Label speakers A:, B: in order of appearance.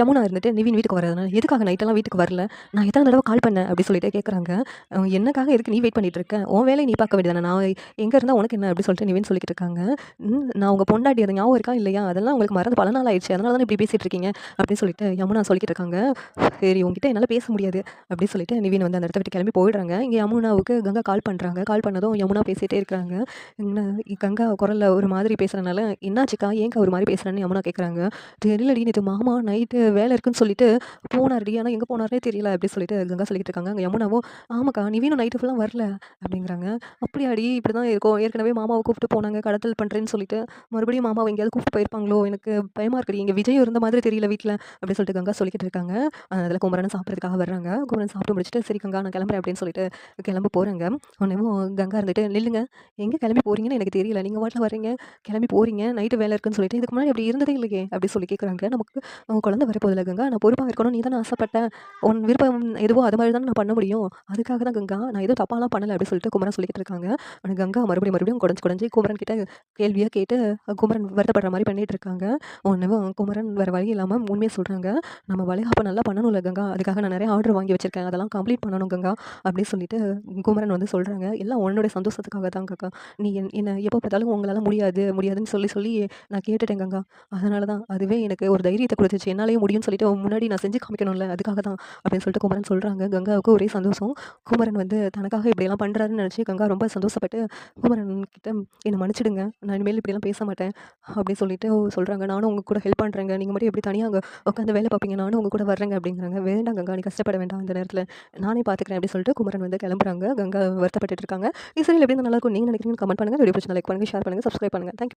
A: யமுனா இருந்துட்டு நிவின் வீட்டுக்கு வரதுனால எதுக்காக நைட்டெல்லாம் வீட்டுக்கு வரல? நான் எத்தனை தடவை கால் பண்ணேன்? அப்படி சொல்லிட்டு கேட்குறாங்க என்னக்காக எதுக்கு நீ வெயிட் பண்ணிட்டு இருக்க? உன் வேலையை நீ பார்க்க வேண்டியதானே நான் எங்கே இருந்தால் உனக்கு என்ன? அப்படி சொல்லிட்டு நிவின் சொல்லிட்டு இருக்காங்க. நான் உங்கள் பொண்டாட்டி அது ஞாபகம் இருக்கா இல்லையா? அதெல்லாம் உங்களுக்கு மறந்து பல நாள் ஆயிடுச்சு. அதனால தான் இப்படி பேசிகிட்டு இருக்கீங்க? அப்படின்னு சொல்லிட்டு யமுனா சொல்லிட்டு இருக்காங்க. சரி உங்ககிட்ட என்னால் பேச முடியாது. அப்படின்னு சொல்லிட்டு நிவின் வந்து அந்த இடத்த விட்டு கிளம்பி போயிடுறாங்க. இங்கே யமுனாவுக்கு கங்கா கால் பண்ணுறாங்க கால் பண்ணதும் யமுனா பேசிகிட்டே இருக்கிறாங்க. என்ன கங்கா குரலில் ஒரு மாதிரி பேசுகிறனால என்னாச்சுக்கா? ஏன்க்கா ஒரு மாதிரி பேசுகிறேன்னு யமுனா கேட்குறாங்க தெரியலடி நேற்று மாமா நைட்டு வேலை இருக்குன்னு சொல்லிட்டு போனார்டி. ஆனால் எங்கே போனாரே தெரியல. அப்படி சொல்லிட்டு கங்கா சொல்லிட்டு இருக்காங்க. அங்கே யமுனாவும் ஆமாக்கா நீவினும் நைட்டு ஃபுல்லாக வரல. அப்படிங்கிறாங்க. அப்படியாடி. இப்படி தான் இருக்கும் ஏற்கனவே மாமாவை கூப்பிட்டு போனாங்க. கடத்தல் பண்ணுறேன்னு சொல்லிட்டு மறுபடியும் மாமாவை எங்கேயாவது கூப்பிட்டு போயிருப்பாங்களோ? எனக்கு பயமாக இருக்குது இங்கே விஜய் இருந்த மாதிரி தெரியல வீட்டில் அப்படி சொல்லிட்டு கங்கா சொல்லிக்கிட்டு இருக்காங்க. அதில் குமரன் சாப்பிட்றதுக்காக வர்றாங்க. குமரன் சாப்பிட்டு முடிச்சுட்டு சரி கங்கா நான் கிளம்புறேன். அப்படின்னு சொல்லிட்டு கிளம்ப போகிறாங்க உடனேவும் கங்கா இருந்துட்டு நில்லுங்க. எங்கே கிளம்பி போகிறீங்கன்னு எனக்கு தெரியல. நீங்கள் வாட்டில் வரீங்க கிளம்பி போகிறீங்க நைட்டு வேலை இருக்குன்னு சொல்லிட்டு இதுக்கு முன்னாடி அப்படி இருந்ததே இல்லையே. அப்படி சொல்லி கேட்குறாங்க நமக்கு குழந்தை வரப்போதில்ல கங்கா. நான் பொறுப்பாக இருக்கணும். நீ தானே ஆசைப்பட்டேன் உன் விருப்பம் எதுவோ அது மாதிரி தானே நான் பண்ண முடியும். அதுக்காக தான் கங்கா நான் எதுவும் தப்பாலாம் பண்ணலை அப்படின்னு சொல்லிட்டு குமரன் சொல்லிட்டு இருக்காங்க. ஆனால் கங்கா மறுபடியும் மறுபடியும் குடஞ்சு குடஞ்சி குமரன் கிட்ட கேள்வியாக கேட்டு குமரன் வருத்தப்படுற மாதிரி பண்ணிட்டு இருக்காங்க. ஒன்றும் குமரன் வேறு வழி இல்லாமல் உண்மையை சொல்கிறாங்க நம்ம வளைகாப்பை நல்லா பண்ணணும்ல கங்கா. அதுக்காக நான் நிறைய ஆர்டர் வாங்கி வச்சிருக்கேன். அதெல்லாம் கம்ப்ளீட் பண்ணணும் கங்கா அப்படின்னு சொல்லிட்டு குமரன் வந்து சொல்கிறாங்க எல்லாம் உன்னோட சந்தோஷத்துக்காக தான் கங்கா. நீ என் என்னை எப்போ பார்த்தாலும் உங்களால் முடியாது முடியாதுன்னு சொல்லி சொல்லி நான் கேட்டுட்டேன் கங்கா. அதனால தான் அதுவே எனக்கு ஒரு தைரியத்தை கொடுத்துச்சு. என்னாலேயும் முடியும்னு சொல்லிட்டு முன்னாடி நான் செஞ்சு காமிக்கணும்ல அதுக்காக தான் அப்படின்னு சொல்லிட்டு குமரன் சொல்கிறாங்க கங்காவுக்கு ஒரே சந்தோஷம். குமரன் வந்து தனக்காக இப்படியெல்லாம் பண்ணுறாருன்னு நினச்சி கங்கா ரொம்ப சந்தோஷப்பட்டு குமரன் கிட்ட என்னை மன்னிச்சிடுங்க நான் இனிமேல் இப்படிலாம் பேச மாட்டேன் அப்படின்னு சொல்லிட்டு சொல்கிறாங்க நானும் உங்கள் கூட ஹெல்ப் பண்ணுறேங்க நீங்கள் மட்டும் எப்படி தனியாக அங்கே உட்காந்து வேலை பார்ப்பீங்க? நானும் உங்க கூட வர்றேங்க அப்படிங்கிறாங்க. வேண்டாம் கங்கா நீ கஷ்டப்பட வேண்டாம் அந்த நேரத்தில். நானே பார்த்துக்கிறேன் அப்படின்னு சொல்லிட்டு குமரன் வந்து கிளம்புறாங்க. கங்கா வருத்தப்பட்டு இருக்காங்க. இசையில் சரி எப்படி நல்லா இருக்கும் நீங்கள் நினைக்கிறீங்க கமெண்ட் பண்ணுங்கள் வீடியோ பிடிச்சி லைக் பண்ணுங்கள் ஷேர் பண்ணுங்கள் சப்ஸ்கிரைப் பண்ணுங்கள் தேங்க்யூ